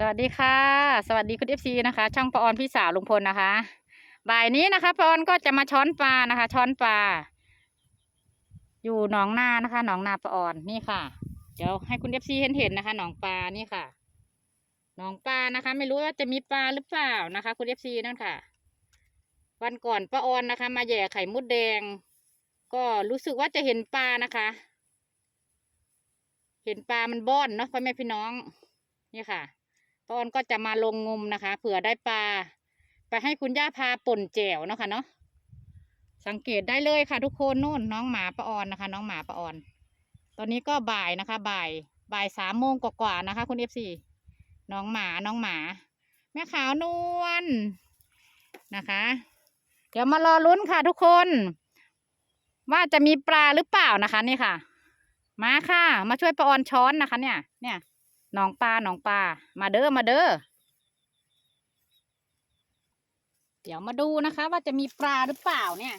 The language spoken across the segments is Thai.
สวัสดีค่ะ สวัสดีคุณเอฟซีนะคะ ช่องปออนพี่สาวลุงพลนะคะ บ่ายนี้นะคะปออนก็จะมาช้อนปลานะคะ ช้อนปลา อยู่หนองนานะคะ หนองนาปออนนี่ค่ะ เดี๋ยวให้คุณเอฟซีเห็นเห็นนะคะ หนองปลานี่ค่ะ หนองปลานะคะ ไม่รู้ว่าจะมีปลาหรือเปล่านะคะ คุณเอฟซีนั่นค่ะ วันก่อนป้าออนนะคะ มาแย่ไข่มดแดง ก็รู้สึกว่าจะเห็นปลานะคะ เห็นปลามันบ้อนเนาะพ่อแม่พี่น้อง นี่ค่ะ ป้าออนก็จะมาลงงมนะคะ เผื่อได้ปลา ไปให้คุณย่าพาป่นแจ่วเนาะค่ะเนาะ สังเกตได้เลยค่ะทุกคนนู่นน้องหมาป้าออนนะคะ น้องหมาป้าออน ตอนนี้ก็บ่ายนะคะ บ่ายบ่ายสามโมงกว่าๆนะคะ คุณเอฟซีน้องหมาน้องหมา แม่ขาวนวลนะคะ เดี๋ยวมารอลุ้นค่ะทุกคน ว่าจะมีปลาหรือเปล่านะคะ นี่ค่ะ มาค่ะ มาช่วยป้าออนช้อนนะคะ เนี่ย เนี่ย นองปลาหนองปลามาเด้อมาเด้อเดี๋ยวมาดูนะคะ ว่าจะมีปลาหรือเปล่าเนี่ย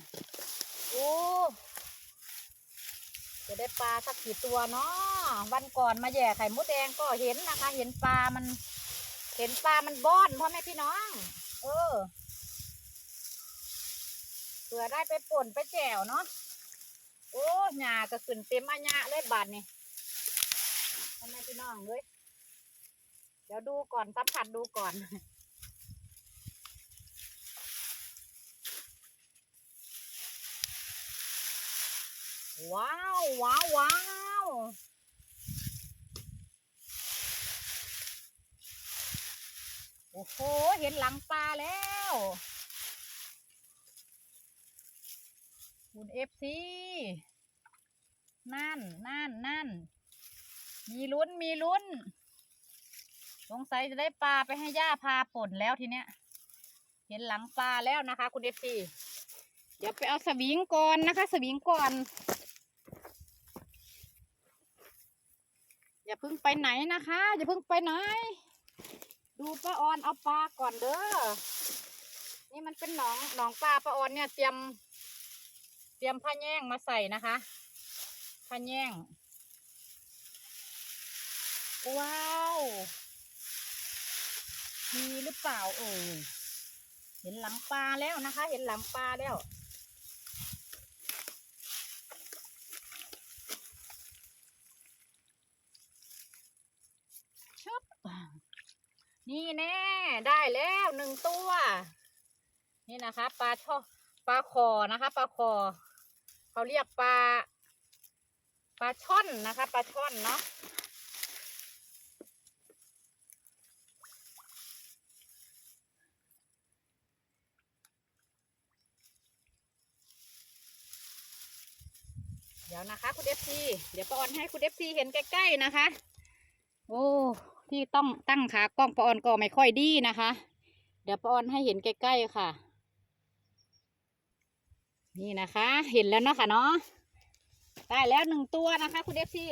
โอ้จะได้ปลาสักกี่ตัวเนาะวันก่อนมาแย่ไข่มดแดงก็เห็นนะคะ เห็นปลามัน เห็นปลามันบ้อนพ่อแม่พี่น้อง เออเผื่อได้ไปป่นไปแจวเนาะโอ้หญ้าก็ขึ้นเต็มอาญะเลยบาดนี่ทำไมพี่น้องเลย เดี๋ยวดูก่อนสัมผัสดูก่อน ว้าวว้าวว้าวโอ้โห เห็นหลังปลาแล้วคุณเอฟซีนั่น นั่น นั่น มีลุ้น มีลุ้น สงสัยจะได้ปลาไปให้ย่าพาป่นแล้วทีเนี้ย เห็นหลังปลาแล้วนะคะ คุณเอฟซีเดี๋ยวไปเอาสวิงก่อนนะคะ สวิงก่อน อย่าเพิ่งไปไหนนะคะ อย่าเพิ่งไปไหน ดูป้าออนเอาปลาก่อนเด้อ นี่มันเป็นหนองหนองปลาป้าออนเนี่ยเตรียม เตรียมผ้าแย่งมาใส่นะคะผ้าแย่ง ว้าว มีหรือเปล่าเอ่ยเห็นหลังปลาแล้วนะคะ เห็นหลังปลาแล้วชุบนี่แน่ได้แล้วหนึ่งตัว นี่นะคะ ปลาช่อปลาคอนะคะปลาคอเขาเรียกปลาปลาช่อนนะคะปลาช่อนเนาะ ดี๋ยวนะคะคุณเอฟซีเดี๋ยวปอนให้คุณเอฟซีเห็นใกล้ๆนะคะ โอ้ที่ต้องตั้งขากล้องปอนก็ไม่ค่อยดีนะคะ เดี๋ยวปอนให้เห็นใกล้ๆค่ะ นี่นะคะ เห็นแล้วเนาะค่ะเนาะได้แล้วหนึ่งตัวนะคะ คุณเอฟซี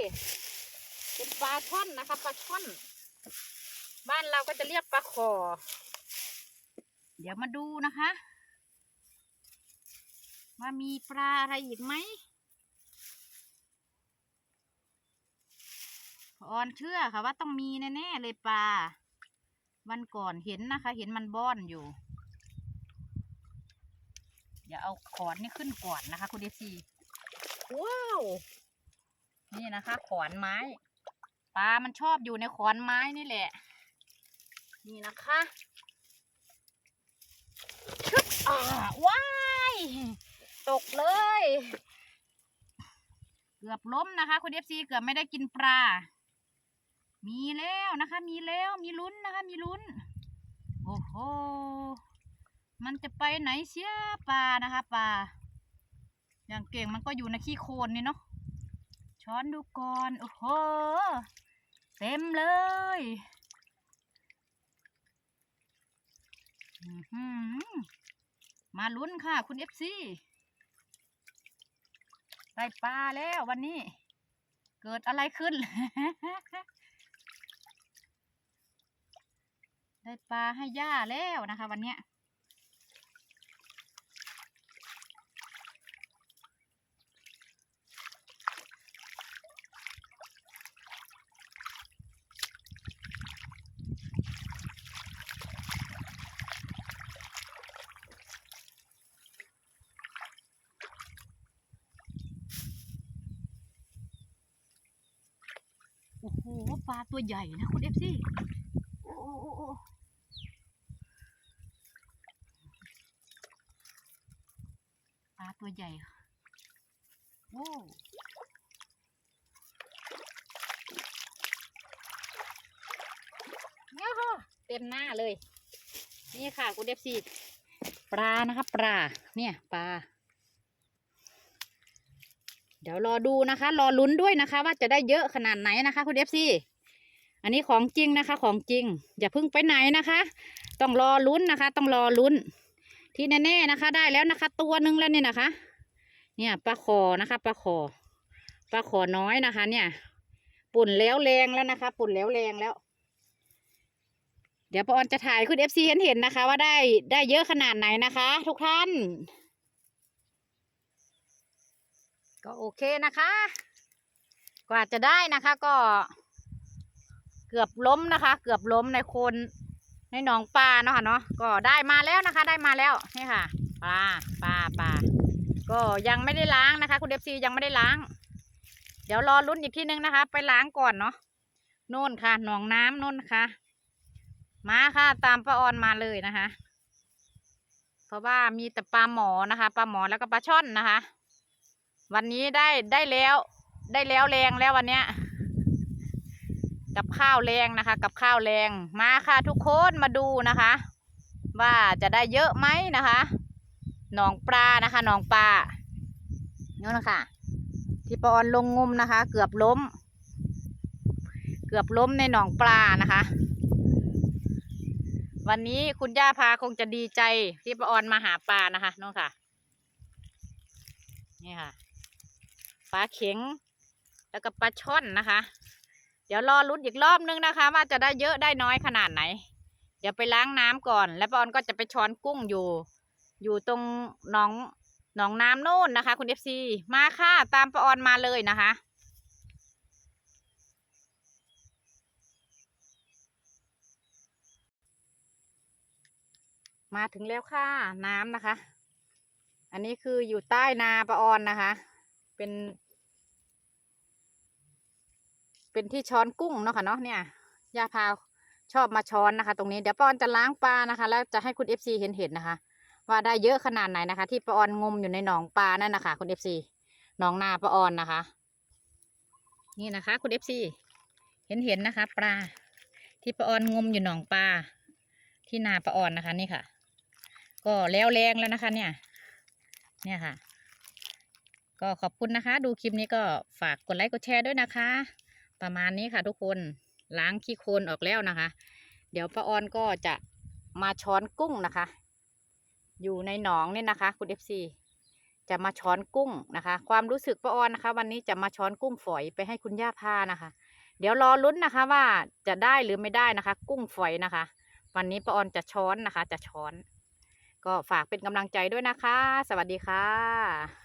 เป็นปลาช่อนนะคะปลาช่อน บ้านเราก็จะเรียกปลาขอเดี๋ยวมาดูนะคะ ว่ามีปลาอะไรอีกไหม ออนเชื่อค่ะว่าต้องมีแน่ๆเลยปลา วันก่อนเห็นนะคะ เห็นมันบ้อนอยู่ เดี๋ยวเอาขอนนี่ขึ้นก่อนนะคะ คุณเดซีว้าว นี่นะคะ ขอนไม้ ปลา มันชอบอยู่ในขอนไม้นี่แหละ นี่นะคะชึบอ่าว้ายตกเลย เกือบล้มนะคะ คุณเอฟซีเกือบไม่ได้กินปลา มีแล้วนะคะ มีแล้วมีลุ้นนะคะ มีลุ้น โอ้โห มันจะไปไหนเสียปลานะคะปลาอย่างเก่งมันก็อยู่ในขี้โคลนนี่เนาะช้อนดูก่อน โอ้โห เต็มเลยมาลุ้นค่ะคุณเอฟซีได้ปลาแล้ววันนี้ เกิดอะไรขึ้น ได้ปลาให้ย่าแล้วนะคะ วันนี้โอ้โหปลาตัวใหญ่นะคุณเอฟซี่ ต็มหน้าเลย นี่ค่ะคุณเอฟซีปลานะคะปลาเนี่ยปลา เดี๋ยวรอดูนะคะ รอลุ้นด้วยนะคะ ว่าจะได้เยอะขนาดไหนนะคะ คุณเอฟซีอันนี้ของจริงนะคะ ของจริง อย่าเพิ่งไปไหนนะคะ ต้องรอลุ้นนะคะ ต้องรอลุ้น ที่แน่ๆนะคะ ได้แล้วนะคะ ตัวหนึงแล้วเนี่ยนะคะ เนี่ยปลาคอนะคะปลาคอปลาคอน้อยนะคะ เนี่ย ปุ่นแล้วแรงแล้วนะคะ ปุ่นแล้วแรงแล้ว เดี๋ยวปออนจะถ่ายคุณเอฟซีเห็นเห็นนะคะ ว่าได้ได้เยอะขนาดไหนนะคะ ทุกท่าน ก็โอเคนะคะ กว่าจะได้นะคะ ก็ เกือบล้มนะคะ เกือบล้มในคนในหนองปลาเนาะค่ะเนาะก็ได้มาแล้วนะคะ ได้มาแล้วนี่ค่ะปลาปลาปลาก็ยังไม่ได้ล้างนะคะ คุณเอฟซียังไม่ได้ล้าง เดี๋ยวรอลุ้นอีกทีนึงนะคะ ไปล้างก่อนเนาะโน่นค่ะ หนองน้ำโน่นค่ะ มาค่ะตามป้าออนมาเลยนะคะ เพราะว่ามีแต่ปลาหมอนะคะปลาหมอแล้วก็ปลาช่อนนะคะ วันนี้ได้ได้แล้ว ได้แล้วแรงแล้ววันเนี้ย กับข้าวแรงนะคะ กับข้าวแรงมาค่ะทุกคนมาดูนะคะ ว่าจะได้เยอะไหมนะคะหนองปลานะคะหนองปลานี่นนะคะ ที่ปาออนลงงมนะคะ เกือบล้ม เกือบล้มในหนองปลานะคะ วันนี้คุณย่าพาคงจะดีใจที่ปาออนมาหาปลานะคะน้องค่ะ นี่ค่ะปลาเข็ง แล้วก็ปลาช่อนนะคะ เดี๋ยวรอลุ้นอีกรอบนึงนะคะ ว่าจะได้เยอะได้น้อยขนาดไหน เดี๋ยวไปล้างน้ำก่อน แล้วปาออนก็จะไปช้อนกุ้งอยู่ อยู่ตรงหนองหนองน้ำโน่นนะคะ คุณเอฟซีมาค่ะตามปาออนมาเลยนะคะ มาถึงแล้วค่ะน้ำนะคะ อันนี้คืออยู่ใต้นาปะออนนะคะ เป็น เป็นที่ช้อนกุ้งเนาะค่ะเนาะเนี่ยย่าพาชอบมาช้อนนะคะ ตรงนี้เดี๋ยวปอนจะล้างปลานะคะ แล้วจะให้คุณเอฟซีเห็นเห็นนะคะ ว่าได้เยอะขนาดไหนนะคะ ที่ปาออนงมอยู่ในหนองปลานั่นนะคะ คุณเอฟซีหนองนาปออนนะคะ นี่นะคะ คุณเอฟซีเห็นเห็นนะคะ ปลาที่ปาออนงมอยู่หนองปลาที่นาปะออนนะคะนี่ค่ะ ก็แล้วแรงแล้วนะคะ เนี่ย เนี่ยค่ะ ก็ขอบคุณนะคะ ดูคลิปนี้ก็ฝากกดไลค์กดแชร์ด้วยนะคะ ประมาณนี้ค่ะ ทุกคนล้างขี้โคลนออกแล้วนะคะ เดี๋ยวป้าออนก็จะมาช้อนกุ้งนะคะ อยู่ในหนองนี่นะคะ คุณเอฟซีจะมาช้อนกุ้งนะคะ ความรู้สึกป้าออนนะคะ วันนี้จะมาช้อนกุ้งฝอยไปให้คุณย่าพานะคะ เดี๋ยวรอลุ้นนะคะว่าจะได้หรือไม่ได้นะคะ กุ้งฝอยนะคะ วันนี้ป้าออนจะช้อนนะคะ จะช้อน ก็ฝากเป็นกำลังใจด้วยนะคะ สวัสดีค่ะ